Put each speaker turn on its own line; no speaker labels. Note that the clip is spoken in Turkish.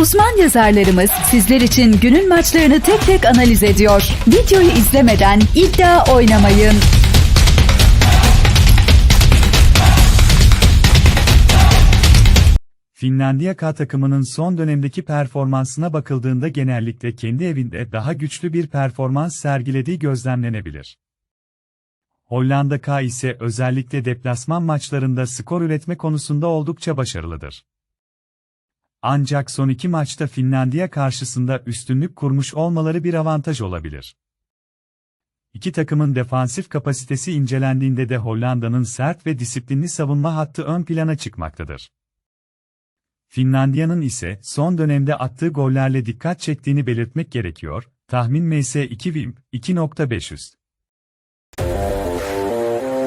Uzman yazarlarımız sizler için günün maçlarını tek tek analiz ediyor. Videoyu izlemeden iddia oynamayın.
Finlandiya K takımının son dönemdeki performansına bakıldığında genellikle kendi evinde daha güçlü bir performans sergilediği gözlemlenebilir. Hollanda K ise özellikle deplasman maçlarında skor üretme konusunda oldukça başarılıdır. Ancak son iki maçta Finlandiya karşısında üstünlük kurmuş olmaları bir avantaj olabilir. İki takımın defansif kapasitesi incelendiğinde de Hollanda'nın sert ve disiplinli savunma hattı ön plana çıkmaktadır. Finlandiya'nın ise son dönemde attığı gollerle dikkat çektiğini belirtmek gerekiyor. Tahmin MS 2 Wim 2.500.